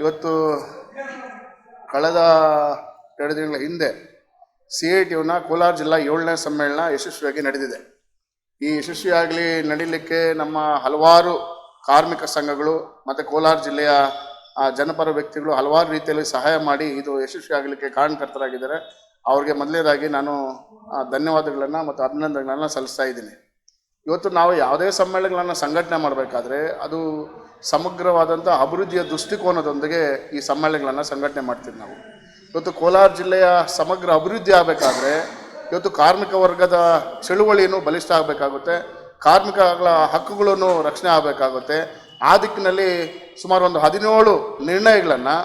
ಇವತ್ತು ಕಳೆದ ಎರಡು ದಿನಗಳ ಹಿಂದೆ ಸಿ ಐ ಟಿಯವನ್ನ ಕೋಲಾರ ಜಿಲ್ಲಾ ಏಳನೇ ಸಮ್ಮೇಳನ ಯಶಸ್ವಿಯಾಗಿ ನಡೆದಿದೆ. ಈ ಯಶಸ್ವಿಯಾಗಲಿ ನಡೀಲಿಕ್ಕೆ ನಮ್ಮ ಹಲವಾರು ಕಾರ್ಮಿಕ ಸಂಘಗಳು ಮತ್ತು ಕೋಲಾರ ಜಿಲ್ಲೆಯ ಜನಪರ ವ್ಯಕ್ತಿಗಳು ಹಲವಾರು ರೀತಿಯಲ್ಲಿ ಸಹಾಯ ಮಾಡಿ ಇದು ಯಶಸ್ವಿ ಆಗಲಿಕ್ಕೆ ಕಾರಣಕರ್ತರಾಗಿದ್ದಾರೆ ಅವ್ರಿಗೆ ಮೊದಲನೇದಾಗಿ ನಾನು ಧನ್ಯವಾದಗಳನ್ನು ಮತ್ತು ಅಭಿನಂದನೆಗಳನ್ನು ಸಲ್ಲಿಸ್ತಾ ಇದ್ದೀನಿ. ಇವತ್ತು ನಾವು ಯಾವುದೇ ಸಮ್ಮೇಳನಗಳನ್ನು ಸಂಘಟನೆ ಮಾಡಬೇಕಾದ್ರೆ ಅದು ಸಮಗ್ರವಾದಂಥ ಅಭಿವೃದ್ಧಿಯ ದೃಷ್ಟಿಕೋನದೊಂದಿಗೆ ಈ ಸಮ್ಮೇಳನಗಳನ್ನು ಸಂಘಟನೆ ಮಾಡ್ತೀವಿ ನಾವು. ಇವತ್ತು ಕೋಲಾರ ಜಿಲ್ಲೆಯ ಸಮಗ್ರ ಅಭಿವೃದ್ಧಿ ಆಗಬೇಕಾದ್ರೆ ಇವತ್ತು ಕಾರ್ಮಿಕ ವರ್ಗದ ಚಳುವಳಿಯನ್ನು ಬಲಿಷ್ಠ ಆಗಬೇಕಾಗುತ್ತೆ. ಕಾರ್ಮಿಕಗಳ ಹಕ್ಕುಗಳನ್ನು ರಕ್ಷಣೆ ಆಗಬೇಕಾಗುತ್ತೆ. ಆ ದಿಕ್ಕಿನಲ್ಲಿ ಸುಮಾರು ಒಂದು ಹದಿನೇಳು ನಿರ್ಣಯಗಳನ್ನು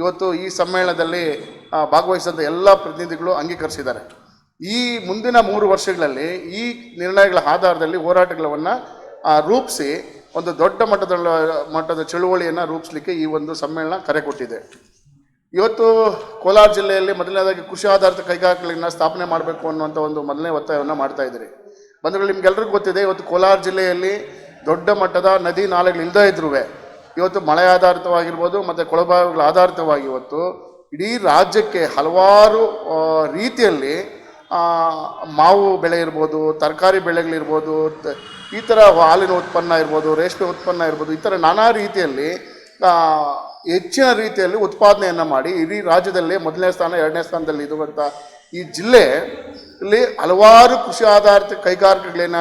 ಇವತ್ತು ಈ ಸಮ್ಮೇಳನದಲ್ಲಿ ಭಾಗವಹಿಸಿದಂಥ ಎಲ್ಲ ಪ್ರತಿನಿಧಿಗಳು ಅಂಗೀಕರಿಸಿದ್ದಾರೆ. ಈ ಮುಂದಿನ ಮೂರು ವರ್ಷಗಳಲ್ಲಿ ಈ ನಿರ್ಣಯಗಳ ಆಧಾರದಲ್ಲಿ ಹೋರಾಟಗಳನ್ನು ರೂಪಿಸಿ ಒಂದು ದೊಡ್ಡ ಮಟ್ಟದ ಮಟ್ಟದ ಚಳುವಳಿಯನ್ನು ರೂಪಿಸಲಿಕ್ಕೆ ಈ ಒಂದು ಸಮ್ಮೇಳನ ಕರೆ ಕೊಟ್ಟಿದೆ. ಇವತ್ತು ಕೋಲಾರ ಜಿಲ್ಲೆಯಲ್ಲಿ ಮೊದಲನೇದಾಗಿ ಕೃಷಿ ಆಧಾರಿತ ಕೈಗಾರಿಕೆಗಳನ್ನ ಸ್ಥಾಪನೆ ಮಾಡಬೇಕು ಅನ್ನುವಂಥ ಒಂದು ಮೊದಲನೇ ಒತ್ತಾಯವನ್ನು ಮಾಡ್ತಾ ಇದ್ದೀರಿ ಬಂಧುಗಳು, ನಿಮ್ಗೆಲ್ರಿಗೂ ಗೊತ್ತಿದೆ, ಇವತ್ತು ಕೋಲಾರ ಜಿಲ್ಲೆಯಲ್ಲಿ ದೊಡ್ಡ ಮಟ್ಟದ ನದಿ ನಾಲೆಗಳು ಇಲ್ಲದೇ ಇದ್ರೂ ಇವತ್ತು ಮಳೆ ಆಧಾರಿತವಾಗಿರ್ಬೋದು, ಮತ್ತು ಕೊಳಬಾವಿಗಳ ಆಧಾರಿತವಾಗಿ ಇವತ್ತು ಇಡೀ ರಾಜ್ಯಕ್ಕೆ ಹಲವಾರು ರೀತಿಯಲ್ಲಿ ಮಾವು ಬೆಳೆ ಇರ್ಬೋದು, ತರಕಾರಿ ಬೆಳೆಗಳಿರ್ಬೋದು ಈ ಥರ ಹಾಲಿನ ಉತ್ಪನ್ನ ಇರ್ಬೋದು, ರೇಷ್ಮೆ ಉತ್ಪನ್ನ ಇರ್ಬೋದು, ಈ ಥರ ನಾನಾ ರೀತಿಯಲ್ಲಿ ಹೆಚ್ಚಿನ ರೀತಿಯಲ್ಲಿ ಉತ್ಪಾದನೆಯನ್ನು ಮಾಡಿ ಇಡೀ ರಾಜ್ಯದಲ್ಲಿ ಮೊದಲನೇ ಸ್ಥಾನ, ಎರಡನೇ ಸ್ಥಾನದಲ್ಲಿ ಇರುವಂಥ ಈ ಜಿಲ್ಲೆ ಇಲ್ಲಿ ಹಲವಾರು ಕೃಷಿ ಆಧಾರಿತ ಕೈಗಾರಿಕೆಗಳೇನ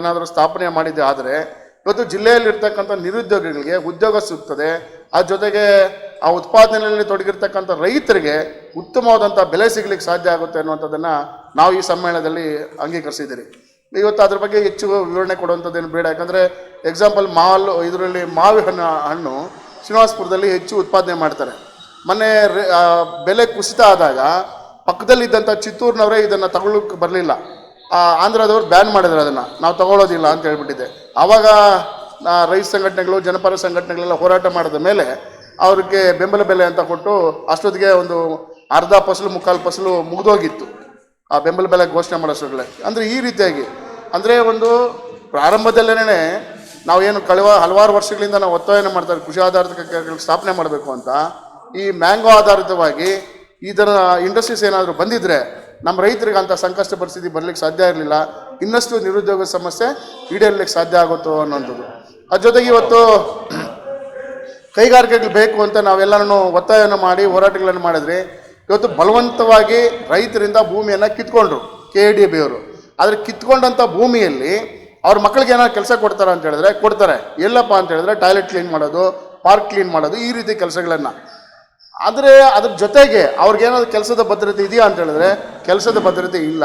ಏನಾದರೂ ಸ್ಥಾಪನೆ ಮಾಡಿದೆ ಆದರೆ, ಇವತ್ತು ಜಿಲ್ಲೆಯಲ್ಲಿರ್ತಕ್ಕಂಥ ನಿರುದ್ಯೋಗಿಗಳಿಗೆ ಉದ್ಯೋಗ ಸಿಗ್ತದೆ. ಆ ಜೊತೆಗೆ ಆ ಉತ್ಪಾದನೆಯಲ್ಲಿ ತೊಡಗಿರ್ತಕ್ಕಂಥ ರೈತರಿಗೆ ಉತ್ತಮವಾದಂಥ ಬೆಲೆ ಸಿಗಲಿಕ್ಕೆ ಸಾಧ್ಯ ಆಗುತ್ತೆ ಅನ್ನುವಂಥದ್ದನ್ನು ನಾವು ಈ ಸಮ್ಮೇಳನದಲ್ಲಿ ಅಂಗೀಕರಿಸಿದ್ದೀರಿ. ಇವತ್ತು ಅದ್ರ ಬಗ್ಗೆ ಹೆಚ್ಚು ವಿವರಣೆ ಕೊಡುವಂಥದ್ದೇನು ಬೇಡ, ಯಾಕಂದರೆ ಎಕ್ಸಾಂಪಲ್ ಮಾಲ್, ಇದರಲ್ಲಿ ಮಾವಿ ಹಣ್ಣು ಹಣ್ಣು ಶ್ರೀನಿವಾಸಪುರದಲ್ಲಿ ಹೆಚ್ಚು ಉತ್ಪಾದನೆ ಮಾಡ್ತಾರೆ. ಮೊನ್ನೆ ಬೆಲೆ ಕುಸಿತ ಆದಾಗ ಪಕ್ಕದಲ್ಲಿದ್ದಂಥ ಚಿತ್ತೂರಿನವರೇ ಇದನ್ನು ತಗೊಳ್ಳೋಕೆ ಬರಲಿಲ್ಲ. ಆಂಧ್ರದವ್ರು ಬ್ಯಾನ್ ಮಾಡಿದ್ರು ಅದನ್ನು. ನಾವು ತಗೊಳ್ಳೋದಿಲ್ಲ ಅಂತ ಹೇಳ್ಬಿಟ್ಟಿದ್ದೆ. ಆವಾಗ ರೈತ ಸಂಘಟನೆಗಳು, ಜನಪರ ಸಂಘಟನೆಗಳೆಲ್ಲ ಹೋರಾಟ ಮಾಡಿದ ಮೇಲೆ ಅವ್ರಿಗೆ ಬೆಂಬಲ ಬೆಲೆ ಅಂತ ಕೊಟ್ಟು ಅಷ್ಟೊತ್ತಿಗೆ ಒಂದು ಅರ್ಧ ಫಸಲು, ಮುಕ್ಕಾಲು ಫಸಲು ಮುಗಿದೋಗಿತ್ತು. ಆ ಬೆಂಬಲ ಬೆಲೆ ಘೋಷಣೆ ಮಾಡೋಷ್ಟರಲ್ಲೇ ಅಂದರೆ ಈ ರೀತಿಯಾಗಿ, ಅಂದರೆ ಒಂದು ಪ್ರಾರಂಭದಲ್ಲೇ ನಾವೇನು ಕಳೆವ ಹಲವಾರು ವರ್ಷಗಳಿಂದ ನಾವು ಒತ್ತಾಯನ ಮಾಡ್ತಾರೆ, ಕೃಷಿ ಆಧಾರಿತ ಸ್ಥಾಪನೆ ಮಾಡಬೇಕು ಅಂತ. ಈ ಮ್ಯಾಂಗೋ ಆಧಾರಿತವಾಗಿ ಈ ಥರ ಇಂಡಸ್ಟ್ರೀಸ್ ಏನಾದರೂ ಬಂದಿದ್ದರೆ ನಮ್ಮ ರೈತರಿಗೆ ಅಂಥ ಸಂಕಷ್ಟ ಪರಿಸ್ಥಿತಿ ಬರಲಿಕ್ಕೆ ಸಾಧ್ಯ ಇರಲಿಲ್ಲ. ಇನ್ನಷ್ಟು ನಿರುದ್ಯೋಗ ಸಮಸ್ಯೆ ಈಡೇರಲಿಕ್ಕೆ ಸಾಧ್ಯ ಆಗುತ್ತೋ ಅನ್ನೋಂಥದ್ದು. ಅದ್ರ ಜೊತೆಗೆ ಇವತ್ತು ಕೈಗಾರಿಕೆಗಳು ಬೇಕು ಅಂತ ನಾವೆಲ್ಲರೂ ಒತ್ತಾಯವನ್ನು ಮಾಡಿ ಹೋರಾಟಗಳನ್ನು ಮಾಡಿದ್ರಿ ಇವತ್ತು ಬಲವಂತವಾಗಿ ರೈತರಿಂದ ಭೂಮಿಯನ್ನು ಕಿತ್ಕೊಂಡ್ರು, ಕೆ ಡಿ ಬಿ ಅವರು ಆದರೆ ಕಿತ್ಕೊಂಡಂಥ ಭೂಮಿಯಲ್ಲಿ ಅವ್ರ ಮಕ್ಕಳಿಗೆ ಏನಾದ್ರು ಕೆಲಸ ಕೊಡ್ತಾರ ಅಂತ ಹೇಳಿದ್ರೆ ಕೊಡ್ತಾರೆ. ಎಲ್ಲಪ್ಪ ಅಂತ ಹೇಳಿದ್ರೆ ಟಾಯ್ಲೆಟ್ ಕ್ಲೀನ್ ಮಾಡೋದು, ಪಾರ್ಕ್ ಕ್ಲೀನ್ ಮಾಡೋದು, ಈ ರೀತಿ ಕೆಲಸಗಳನ್ನು. ಆದರೆ ಅದ್ರ ಜೊತೆಗೆ ಅವ್ರಿಗೇನಾದ್ರು ಕೆಲಸದ ಭದ್ರತೆ ಇದೆಯಾ ಅಂತ ಹೇಳಿದ್ರೆ ಕೆಲಸದ ಭದ್ರತೆ ಇಲ್ಲ.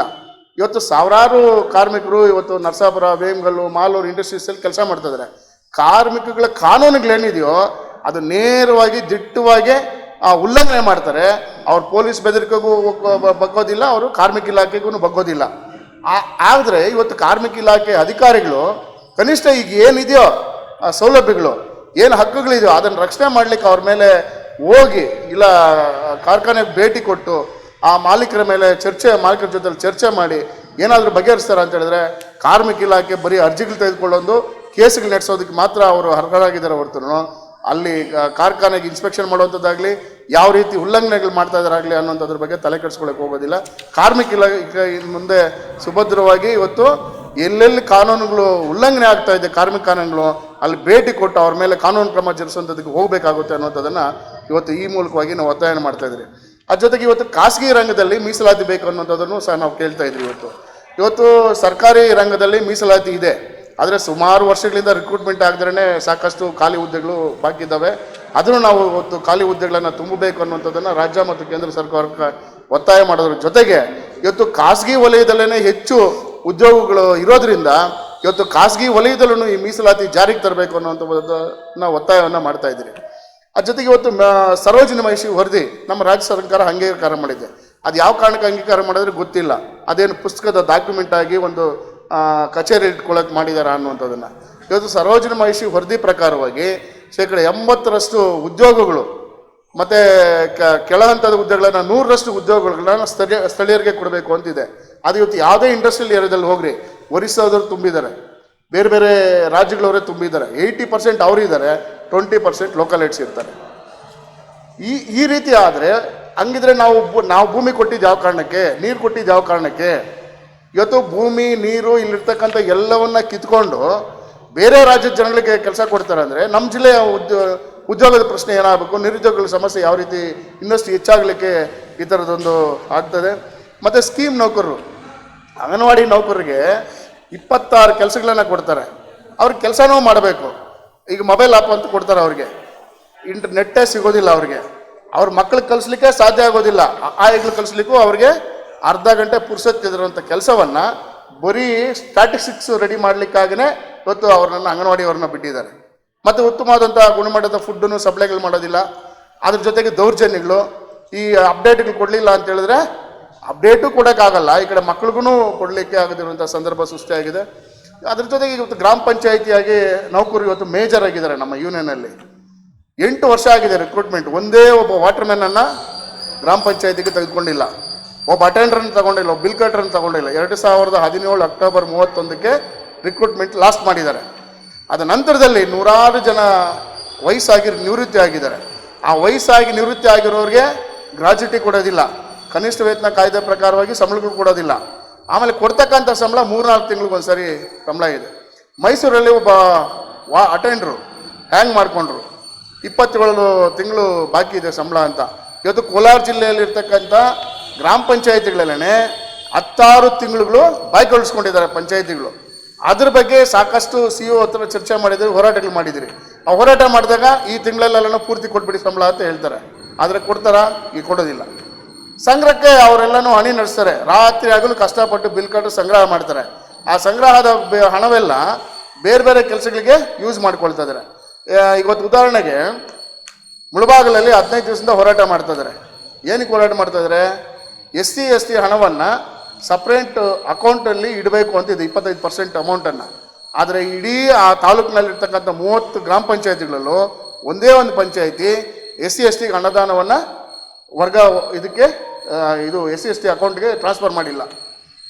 ಇವತ್ತು ಸಾವಿರಾರು ಕಾರ್ಮಿಕರು ಇವತ್ತು ನರಸಾಪುರ, ವೇಮಗಲ್ಲು, ಮಾಲೂರು ಇಂಡಸ್ಟ್ರೀಸಲ್ಲಿ ಕೆಲಸ ಮಾಡ್ತಿದ್ದಾರೆ ಕಾರ್ಮಿಕಗಳ ಕಾನೂನುಗಳೇನಿದೆಯೋ ಅದು ನೇರವಾಗಿ ದಿಟ್ಟವಾಗಿ ಆ, ಉಲ್ಲಂಘನೆ ಮಾಡ್ತಾರೆ ಅವ್ರು ಪೊಲೀಸ್ ಬೆದರಿಕೆಗೂ ಬಗ್ಗೋದಿಲ್ಲ ಅವರು ಕಾರ್ಮಿಕ ಇಲಾಖೆಗೂ ಬಗ್ಗೋದಿಲ್ಲ. ಆದರೆ ಇವತ್ತು ಕಾರ್ಮಿಕ ಇಲಾಖೆ ಅಧಿಕಾರಿಗಳು ಕನಿಷ್ಠ ಈಗ ಏನಿದೆಯೋ ಆ ಸೌಲಭ್ಯಗಳು ಏನು ಹಕ್ಕುಗಳಿದೆಯೋ ಅದನ್ನು ರಕ್ಷಣೆ ಮಾಡಲಿಕ್ಕೆ ಅವ್ರ ಮೇಲೆ ಹೋಗಿ ಇಲ್ಲ ಕಾರ್ಖಾನೆಗೆ ಭೇಟಿ ಕೊಟ್ಟು ಆ ಮಾಲೀಕರ ಮೇಲೆ ಚರ್ಚೆ ಮಾಲೀಕರ ಜೊತೆ ಚರ್ಚೆ ಮಾಡಿ ಏನಾದರೂ ಬಗೆಹರಿಸ್ತಾರೆ ಅಂತ ಹೇಳಿದ್ರೆ ಕಾರ್ಮಿಕ ಇಲಾಖೆ ಬರೀ ಅರ್ಜಿಗಳು ತೆಗೆದುಕೊಳ್ಳೋದು ಕೇಸ್ಗಳು ನಡೆಸೋದಕ್ಕೆ ಮಾತ್ರ ಅವರು ಅರ್ಹರಾಗಿದ್ದಾರೆ ಹೊರತು. ಅಲ್ಲಿ ಕಾರ್ಖಾನೆಗೆ ಇನ್ಸ್ಪೆಕ್ಷನ್ ಮಾಡುವಂಥದ್ದಾಗಲಿ ಯಾವ ರೀತಿ ಉಲ್ಲಂಘನೆಗಳು ಮಾಡ್ತಾ ಇದ್ದಾರಾಗಲಿ ಅನ್ನೋಂಥದ್ರ ಬಗ್ಗೆ ತಲೆ ಕೆಡಿಸ್ಕೊಳಕ್ಕೆ ಹೋಗೋದಿಲ್ಲ. ಕಾರ್ಮಿಕ ಇಲಾಖೆ ಮುಂದೆ ಸುಭದ್ರವಾಗಿ ಇವತ್ತು ಎಲ್ಲೆಲ್ಲಿ ಕಾನೂನುಗಳು ಉಲ್ಲಂಘನೆ ಆಗ್ತಾ ಇದೆ ಕಾರ್ಮಿಕ ಕಾನೂನುಗಳು, ಅಲ್ಲಿ ಭೇಟಿ ಕೊಟ್ಟು ಅವ್ರ ಮೇಲೆ ಕಾನೂನು ಕ್ರಮ ಜರುಗಿಸುವಂಥದ್ದಕ್ಕೆ ಹೋಗಬೇಕಾಗುತ್ತೆ ಅನ್ನೋಂಥದ್ದನ್ನು ಇವತ್ತು ಈ ಮೂಲಕವಾಗಿ ನಾವು ಒತ್ತಾಯ ಮಾಡ್ತಾ ಇದ್ದೀವಿ ಅದ್ರ ಜೊತೆಗೆ ಇವತ್ತು ಖಾಸಗಿ ರಂಗದಲ್ಲಿ ಮೀಸಲಾತಿ ಬೇಕು ಅನ್ನೋಂಥದ್ದನ್ನು ಸಹ ನಾವು ಕೇಳ್ತಾ ಇದ್ವಿ ಇವತ್ತು. ಇವತ್ತು ಸರ್ಕಾರಿ ರಂಗದಲ್ಲಿ ಮೀಸಲಾತಿ ಇದೆ. ಆದರೆ ಸುಮಾರು ವರ್ಷಗಳಿಂದ ರಿಕ್ರೂಟ್ಮೆಂಟ್ ಆಗದ್ರೇ ಸಾಕಷ್ಟು ಖಾಲಿ ಹುದ್ದೆಗಳು ಬಾಕಿ ಇದ್ದಾವೆ ಅದನ್ನು ನಾವು ಇವತ್ತು ಖಾಲಿ ಹುದ್ದೆಗಳನ್ನು ತುಂಬಬೇಕು ಅನ್ನುವಂಥದ್ದನ್ನು ರಾಜ್ಯ ಮತ್ತು ಕೇಂದ್ರ ಸರ್ಕಾರಕ್ಕೆ ಒತ್ತಾಯ ಮಾಡೋದ್ರ ಜೊತೆಗೆ ಇವತ್ತು ಖಾಸಗಿ ವಲಯದಲ್ಲೇ ಹೆಚ್ಚು ಉದ್ಯೋಗಗಳು ಇರೋದ್ರಿಂದ ಇವತ್ತು ಖಾಸಗಿ ವಲಯದಲ್ಲೂ ಈ ಮೀಸಲಾತಿ ಜಾರಿಗೆ ತರಬೇಕು ಅನ್ನುವಂಥದ್ದನ್ನ ಒತ್ತಾಯವನ್ನು ಮಾಡ್ತಾ ಇದ್ದೀರಿ. ಅದ್ರ ಜೊತೆಗೆ ಇವತ್ತು ಸರೋಜಿನಿ ಮಹಿಷಿ ವರದಿ ನಮ್ಮ ರಾಜ್ಯ ಸರ್ಕಾರ ಅಂಗೀಕಾರ ಮಾಡಿದೆ. ಅದು ಯಾವ ಕಾರಣಕ್ಕೆ ಅಂಗೀಕಾರ ಮಾಡಿದ್ರೆ ಗೊತ್ತಿಲ್ಲ. ಅದೇನು ಪುಸ್ತಕದ ಡಾಕ್ಯುಮೆಂಟ್ ಆಗಿ ಒಂದು ಕಚೇರಿ ಇಟ್ಕೊಳ್ಳೋಕೆ ಮಾಡಿದಾರ ಅನ್ನುವಂಥದ್ದನ್ನು. ಇವತ್ತು ಸರೋಜಿನಿ ಮಹಿಷಿ ವರದಿ ಪ್ರಕಾರವಾಗಿ ಶೇಕಡ ಎಂಬತ್ತರಷ್ಟು ಉದ್ಯೋಗಗಳು, ಮತ್ತು ಕೆಳ ಹಂತದ ಉದ್ಯೋಗಗಳನ್ನು ನೂರರಷ್ಟು ಉದ್ಯೋಗಗಳನ್ನ ಸ್ಥಳೀಯ, ಸ್ಥಳೀಯರಿಗೆ ಕೊಡಬೇಕು ಅಂತಿದೆ. ಅದು ಇವತ್ತು ಯಾವುದೇ ಇಂಡಸ್ಟ್ರಿಯಲ್ ಏರಿಯಾದಲ್ಲಿ ಹೋಗ್ರಿ, ಒರಿಸ್ಸಾದವ್ರು ತುಂಬಿದ್ದಾರೆ. ಬೇರೆ ಬೇರೆ ರಾಜ್ಯಗಳವರೇ ತುಂಬಿದ್ದಾರೆ. ಏಯ್ಟಿ ಪರ್ಸೆಂಟ್ ಅವರು ಇದ್ದಾರೆ ಟ್ವೆಂಟಿ ಪರ್ಸೆಂಟ್ ಲೋಕಲ್ ಏಡ್ಸ್ ಇರ್ತಾರೆ. ಈ ಈ ರೀತಿ ಆದರೆ, ಹಂಗಿದ್ರೆ ನಾವು ನಾವು ಭೂಮಿ ಕೊಟ್ಟಿದ್ದು ಯಾವ ಕಾರಣಕ್ಕೆ? ನೀರು ಕೊಟ್ಟಿದ್ದು ಯಾವ ಕಾರಣಕ್ಕೆ? ಇವತ್ತು ಭೂಮಿ, ನೀರು, ಇಲ್ಲಿರ್ತಕ್ಕಂಥ ಎಲ್ಲವನ್ನ ಕಿತ್ಕೊಂಡು ಬೇರೆ ರಾಜ್ಯದ ಜನಗಳಿಗೆ ಕೆಲಸ ಕೊಡ್ತಾರೆ ಅಂದರೆ ನಮ್ಮ ಜಿಲ್ಲೆಯ ಉದ್ಯೋ ಉದ್ಯೋಗದ ಪ್ರಶ್ನೆ ಏನಾಗಬೇಕು? ನಿರುದ್ಯೋಗಗಳ ಸಮಸ್ಯೆ ಯಾವ ರೀತಿ ಇನ್ನಷ್ಟು ಹೆಚ್ಚಾಗಲಿಕ್ಕೆ ಈ ಥರದೊಂದು ಆಗ್ತದೆ. ಮತ್ತು ಸ್ಕೀಮ್ ನೌಕರರು. ಅಂಗನವಾಡಿ ನೌಕರರಿಗೆ ಇಪ್ಪತ್ತಾರು ಕೆಲಸಗಳನ್ನ ಕೊಡ್ತಾರೆ. ಅವ್ರಿಗೆ ಕೆಲಸನೂ ಮಾಡಬೇಕು. ಈಗ ಮೊಬೈಲ್ ಆ್ಯಪ್ ಅಂತ ಕೊಡ್ತಾರೆ ಅವ್ರಿಗೆ. ಇಂಟರ್ನೆಟ್ಟೇ ಸಿಗೋದಿಲ್ಲ ಅವ್ರಿಗೆ. ಅವ್ರ ಮಕ್ಳಿಗೆ ಕಲಿಸ್ಲಿಕ್ಕೆ ಸಾಧ್ಯ ಆಗೋದಿಲ್ಲ. ಆಯ್ಗಳು ಕಲಿಸ್ಲಿಕ್ಕೂ ಅವ್ರಿಗೆ ಅರ್ಧ ಗಂಟೆ ಪುರ್ಸತ್ತಿರುವಂಥ ಕೆಲಸವನ್ನು ಬರೀ ಸ್ಟ್ಯಾಟಿಸ್ಟಿಕ್ಸ್ ರೆಡಿ ಮಾಡಲಿಕ್ಕಾಗೇ ಇವತ್ತು ಅವ್ರನ್ನ ಅಂಗನವಾಡಿಯವ್ರನ್ನ ಬಿಟ್ಟಿದ್ದಾರೆ. ಮತ್ತು ಉತ್ತಮವಾದಂಥ ಗುಣಮಟ್ಟದ ಫುಡ್ಡನ್ನು ಸಪ್ಲೈಗಳು ಮಾಡೋದಿಲ್ಲ. ಅದ್ರ ಜೊತೆಗೆ ದೌರ್ಜನ್ಯಗಳು. ಈ ಅಪ್ಡೇಟ್ಗಳು ಕೊಡಲಿಲ್ಲ ಅಂತ ಹೇಳಿದ್ರೆ ಅಪ್ಡೇಟು ಕೊಡೋಕ್ಕಾಗಲ್ಲ. ಈ ಕಡೆ ಮಕ್ಳಿಗೂ ಕೊಡಲಿಕ್ಕೆ ಆಗದಿರುವಂಥ ಸಂದರ್ಭ ಸೃಷ್ಟಿಯಾಗಿದೆ. ಅದ್ರ ಜೊತೆಗೆ ಇವತ್ತು ಗ್ರಾಮ ಪಂಚಾಯಿತಿಯಾಗಿ ನೌಕರು ಇವತ್ತು ಮೇಜರ್ ಆಗಿದ್ದಾರೆ ನಮ್ಮ ಯೂನಿಯನಲ್ಲಿ ಎಂಟು ವರ್ಷ ಆಗಿದೆ ರಿಕ್ರೂಟ್ಮೆಂಟ್ ಒಂದೇ ಒಬ್ಬ ವಾಟರ್ಮ್ಯಾನನ್ನು ಗ್ರಾಮ ಪಂಚಾಯತಿಗೆ ತೆಗೆದುಕೊಂಡಿಲ್ಲ. ಒಬ್ಬ ಅಟೆಂಡರ್ನ ತಗೊಂಡಿಲ್ಲ, ಒಬ್ಬ ಬಿಲ್ ಕಟ್ರನ್ನ ತಗೊಂಡಿಲ್ಲ. ಎರಡು ಸಾವಿರದ ಹದಿನೇಳು ಅಕ್ಟೋಬರ್ ಮೂವತ್ತೊಂದಕ್ಕೆ ರಿಕ್ರೂಟ್ಮೆಂಟ್ ಲಾಸ್ಟ್ ಮಾಡಿದ್ದಾರೆ. ಅದ ನಂತರದಲ್ಲಿ ನೂರಾರು ಜನ ವಯಸ್ಸಾಗಿ ನಿವೃತ್ತಿ ಆಗಿದ್ದಾರೆ ಆ ವಯಸ್ಸಾಗಿ ನಿವೃತ್ತಿ ಆಗಿರೋರಿಗೆ ಗ್ರಾಜ್ಯುಟಿ ಕೊಡೋದಿಲ್ಲ. ಕನಿಷ್ಠ ವೇತನ ಕಾಯ್ದೆ ಪ್ರಕಾರವಾಗಿ ಸಂಬಳಗಳು ಕೊಡೋದಿಲ್ಲ. ಆಮೇಲೆ ಕೊಡ್ತಕ್ಕಂಥ ಸಂಬಳ ಮೂರ್ನಾಲ್ಕು ತಿಂಗಳಿಗೊಂದ್ಸರಿ ಸಂಬಳ ಇದೆ. ಮೈಸೂರಲ್ಲಿ ಒಬ್ಬ ವಾ ಅಟೆಂಡ್ರು ಹ್ಯಾಂಗ್ ಮಾಡಿಕೊಂಡ್ರು. ಇಪ್ಪತ್ತೇಳು ತಿಂಗಳು ಬಾಕಿ ಇದೆ ಸಂಬಳ ಅಂತ. ಇವತ್ತು ಕೋಲಾರ ಜಿಲ್ಲೆಯಲ್ಲಿರ್ತಕ್ಕಂಥ ಗ್ರಾಮ ಪಂಚಾಯತಿಗಳಲ್ಲೇ ಹತ್ತಾರು ತಿಂಗಳುಗಳು ಬಾಯ್ಕೊಳಿಸ್ಕೊಂಡಿದ್ದಾರೆ ಪಂಚಾಯತಿಗಳು. ಅದ್ರ ಬಗ್ಗೆ ಸಾಕಷ್ಟು ಸಿ ಒ ಹತ್ರ ಚರ್ಚೆ ಮಾಡಿದ್ರಿ, ಹೋರಾಟಗಳು ಮಾಡಿದಿರಿ. ಆ ಹೋರಾಟ ಮಾಡಿದಾಗ ಈ ತಿಂಗಳಲ್ಲೆಲ್ಲ ಪೂರ್ತಿ ಕೊಟ್ಬಿಡಿ ಸಂಬಳ ಅಂತ ಹೇಳ್ತಾರೆ. ಆದರೆ ಕೊಡ್ತಾರಾ? ಈಗ ಕೊಡೋದಿಲ್ಲ. ಸಂಗ್ರಹಕ್ಕೆ ಅವರೆಲ್ಲನೂ ಹಣಿ ನಡೆಸ್ತಾರೆ. ರಾತ್ರಿ ಆಗಲು ಕಷ್ಟಪಟ್ಟು ಬಿಲ್ ಕಟ್ಟು ಸಂಗ್ರಹ ಮಾಡ್ತಾರೆ. ಆ ಸಂಗ್ರಹದ ಹಣವೆಲ್ಲ ಬೇರೆ ಬೇರೆ ಕೆಲಸಗಳಿಗೆ ಯೂಸ್ ಮಾಡ್ಕೊಳ್ತಾ ಇದ್ದಾರೆ ಇವತ್ತು ಉದಾಹರಣೆಗೆ ಮುಳಬಾಗಲಲ್ಲಿ ಹದಿನೈದು ದಿವಸದಿಂದ ಹೋರಾಟ ಮಾಡ್ತಾ ಇದ್ದಾರೆ ಏನಕ್ಕೆ ಹೋರಾಟ ಮಾಡ್ತಾ ಇದ್ದಾರೆ ಎಸ್ ಸಿ, ಎಸ್ ಟಿ ಹಣವನ್ನು ಸಪ್ರೇಟ್ ಅಕೌಂಟಲ್ಲಿ ಇಡಬೇಕು ಅಂತಿದೆ ಇಪ್ಪತ್ತೈದು ಪರ್ಸೆಂಟ್ ಅಮೌಂಟನ್ನು ಆದರೆ ಇಡೀ ಆ ತಾಲೂಕಿನಲ್ಲಿರ್ತಕ್ಕಂಥ ಮೂವತ್ತು ಗ್ರಾಮ ಪಂಚಾಯತಿಗಳಲ್ಲೂ ಒಂದೇ ಒಂದು ಪಂಚಾಯಿತಿ ಎಸ್ ಸಿ, ಎಸ್ ಟಿಗೆ ಅನುದಾನವನ್ನು ವರ್ಗ ಇದಕ್ಕೆ ಇದು ಎಸ್ ಸಿ, ಎಸ್ ಟಿ ಅಕೌಂಟ್ಗೆ ಟ್ರಾನ್ಸ್ಫರ್ ಮಾಡಿಲ್ಲ.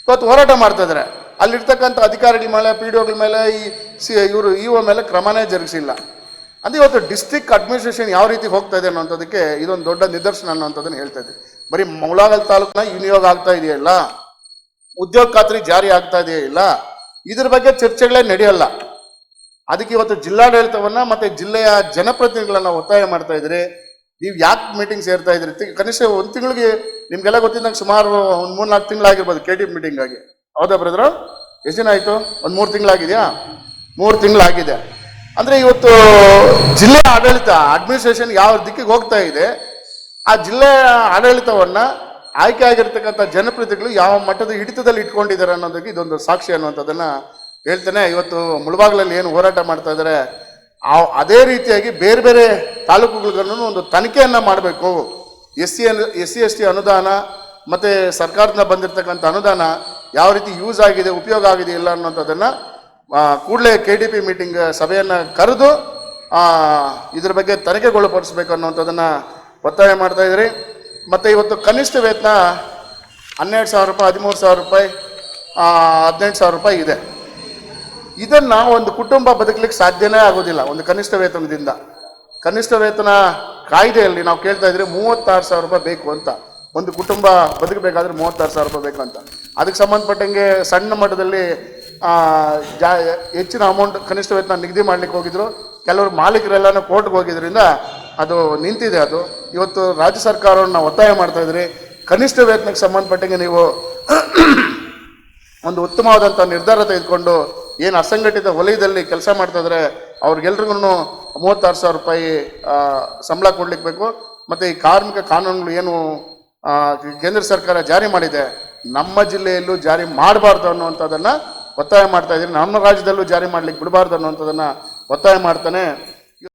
ಇವತ್ತು ಹೋರಾಟ ಮಾಡ್ತಾ ಇದ್ದಾರೆ ಅಲ್ಲಿರ್ತಕ್ಕಂಥ ಅಧಿಕಾರಿಗಳ ಮೇಲೆ ಪಿ ಡಿ ಒಗಳ ಮೇಲೆ, ಈ ಸಿ, ಇವರು, ಇ ಒ ಮೇಲೆ ಕ್ರಮನೇ ಜರುಗಿಸಿಲ್ಲ. ಅಂದರೆ ಇವತ್ತು ಡಿಸ್ಟಿಕ್ ಅಡ್ಮಿನಿಸ್ಟ್ರೇಷನ್ ಯಾವ ರೀತಿ ಹೋಗ್ತಾ ಇದೆ ಅನ್ನೋಂಥದ್ದಕ್ಕೆ ಇದೊಂದು ದೊಡ್ಡ ನಿದರ್ಶನ ಅನ್ನೋಂಥದ್ದನ್ನು ಹೇಳ್ತಾ ಇದ್ದೀವಿ ಬರೀ ಮೌಲಾಗಲ್ ತಾಲೂಕಿನ ವಿನಿಯೋಗ ಆಗ್ತಾ ಇದೆಯಲ್ಲ? ಉದ್ಯೋಗ ಖಾತ್ರಿ ಜಾರಿ ಆಗ್ತಾ ಇದೆಯಾ ಇಲ್ಲ? ಇದ್ರ ಬಗ್ಗೆ ಚರ್ಚೆಗಳೇ ನಡೆಯಲ್ಲ. ಅದಕ್ಕೆ ಇವತ್ತು ಜಿಲ್ಲಾಡಳಿತವನ್ನ ಮತ್ತೆ ಜಿಲ್ಲೆಯ ಜನಪ್ರತಿನಿಧಿಗಳನ್ನ ಒತ್ತಾಯ ಮಾಡ್ತಾ ಇದ್ರೆ. ನೀವು ಯಾಕೆ ಮೀಟಿಂಗ್ ಸೇರ್ತಾ ಇದ್ರಿ? ಕನಿಷ್ಠ ಒಂದು ತಿಂಗಳಿಗೆ ನಿಮ್ಗೆಲ್ಲ ಗೊತ್ತಿದ್ದಂಗೆ ಸುಮಾರು ಒಂದು ಮೂರು ನಾಲ್ಕು ತಿಂಗಳಾಗಿರ್ಬೋದು ಕೆ ಟಿ ಮೀಟಿಂಗ್ ಆಗಿ. ಹೌದಾ ಬ್ರದ್ರ ಎಷ್ಟು ದಿನ ಆಯಿತು? ಒಂದು ಮೂರು ತಿಂಗಳಾಗಿದೆಯಾ? ಮೂರು ತಿಂಗಳಾಗಿದೆ. ಅಂದರೆ ಇವತ್ತು ಜಿಲ್ಲೆಯ ಆಡಳಿತ ಅಡ್ಮಿನಿಸ್ಟ್ರೇಷನ್ ಯಾವ ದಿಕ್ಕಿಗೆ ಹೋಗ್ತಾ ಇದೆ, ಆ ಜಿಲ್ಲೆಯ ಆಡಳಿತವನ್ನ ಆಯ್ಕೆ ಆಗಿರ್ತಕ್ಕಂಥ ಜನಪ್ರತಿನಿಧಿಗಳು ಯಾವ ಮಟ್ಟದ ಹಿಡಿತದಲ್ಲಿ ಇಟ್ಕೊಂಡಿದ್ದಾರೆ ಅನ್ನೋದಕ್ಕೆ ಇದೊಂದು ಸಾಕ್ಷಿ ಅನ್ನುವಂಥದ್ದನ್ನು ಹೇಳ್ತೇನೆ. ಇವತ್ತು ಮುಳಬಾಗ್ಲಲ್ಲಿ ಏನು ಹೋರಾಟ ಮಾಡ್ತಾ ಇದ್ದಾರೆ, ಆ ಅದೇ ರೀತಿಯಾಗಿ ಬೇರೆ ಬೇರೆ ತಾಲೂಕುಗಳಿಗೂ ಒಂದು ತನಿಖೆಯನ್ನು ಮಾಡಬೇಕು. S C S C S T ಅನುದಾನ ಮತ್ತು ಸರ್ಕಾರದಿಂದ ಬಂದಿರತಕ್ಕಂಥ ಅನುದಾನ ಯಾವ ರೀತಿ ಯೂಸ್ ಆಗಿದೆ, ಉಪಯೋಗ ಆಗಿದೆ ಇಲ್ಲ ಅನ್ನೋಂಥದ್ದನ್ನು ಕೂಡಲೇ ಕೆ ಡಿ ಪಿ ಮೀಟಿಂಗ್ ಸಭೆಯನ್ನು ಕರೆದು ಇದ್ರ ಬಗ್ಗೆ ತನಿಖೆಗೊಳಪಡಿಸ್ಬೇಕು ಅನ್ನೋಂಥದ್ದನ್ನು ಒತ್ತಾಯ ಮಾಡ್ತಾ ಇದ್ರಿ ಮತ್ತು ಇವತ್ತು ಕನಿಷ್ಠ ವೇತನ ಹನ್ನೆರಡು ಸಾವಿರ ರೂಪಾಯಿ, ಹದಿಮೂರು ಸಾವಿರ ರೂಪಾಯಿ ಹದಿನೆಂಟು ಸಾವಿರ ರೂಪಾಯಿ ಇದೆ. ಇದನ್ನು ಒಂದು ಕುಟುಂಬ ಬದುಕಲಿಕ್ಕೆ ಸಾಧ್ಯನೇ ಆಗೋದಿಲ್ಲ, ಒಂದು ಕನಿಷ್ಠ ವೇತನದಿಂದ. ಕನಿಷ್ಠ ವೇತನ ಕಾಯ್ದೆಯಲ್ಲಿ ನಾವು ಕೇಳ್ತಾ ಇದ್ರೆ ಮೂವತ್ತಾರು ಸಾವಿರ ರೂಪಾಯಿ ಬೇಕು ಅಂತ. ಒಂದು ಕುಟುಂಬ ಬದುಕಬೇಕಾದ್ರೆ ಮೂವತ್ತಾರು ಸಾವಿರ ರೂಪಾಯಿ ಬೇಕು ಅಂತ. ಅದಕ್ಕೆ ಸಂಬಂಧಪಟ್ಟಂಗೆ ಸಣ್ಣ ಮಟ್ಟದಲ್ಲಿ ಜಾ, ಹೆಚ್ಚಿನ ಅಮೌಂಟ್ ಕನಿಷ್ಠ ವೇತನ ನಿಗದಿ ಮಾಡ್ಲಿಕ್ಕೆ ಹೋಗಿದ್ರು. ಕೆಲವರು ಮಾಲೀಕರೆಲ್ಲನೂ ಕೋರ್ಟ್ಗೆ ಹೋಗಿದ್ರಿಂದ ಅದು ನಿಂತಿದೆ ಅದು. ಇವತ್ತು ರಾಜ್ಯ ಸರ್ಕಾರವನ್ನು ಒತ್ತಾಯ ಮಾಡ್ತಾ ಇದ್ರಿ. ಕನಿಷ್ಠ ವೇತನಕ್ಕೆ ಸಂಬಂಧಪಟ್ಟಂಗೆ ನೀವು ಒಂದು ಉತ್ತಮವಾದಂಥ ನಿರ್ಧಾರ ತೆಗೆದುಕೊಂಡು ಏನು ಅಸಂಘಟಿತ ವಲಯದಲ್ಲಿ ಕೆಲಸ ಮಾಡ್ತಾ ಇದ್ದಾರೆ ಅವ್ರಿಗೆಲ್ರಿಗೂ ಮೂವತ್ತಾರು ಸಾವಿರ ರೂಪಾಯಿ ಸಂಬಳ ಕೊಡ್ಲಿಕ್ಕೆ ಬೇಕು. ಮತ್ತು ಈ ಕಾರ್ಮಿಕ ಕಾನೂನುಗಳು ಏನು ಕೇಂದ್ರ ಸರ್ಕಾರ ಜಾರಿ ಮಾಡಿದೆ, ನಮ್ಮ ಜಿಲ್ಲೆಯಲ್ಲೂ ಜಾರಿ ಮಾಡಬಾರ್ದು ಅನ್ನುವಂಥದ್ದನ್ನು ಒತ್ತಾಯ ಮಾಡ್ತಾ ಇದ್ದೀನಿ. ನಮ್ಮ ರಾಜ್ಯದಲ್ಲೂ ಜಾರಿ ಮಾಡ್ಲಿಕ್ಕೆ ಬಿಡಬಾರ್ದು ಅನ್ನುವಂಥದ್ದನ್ನು ಒತ್ತಾಯ ಮಾಡ್ತಾನೆ.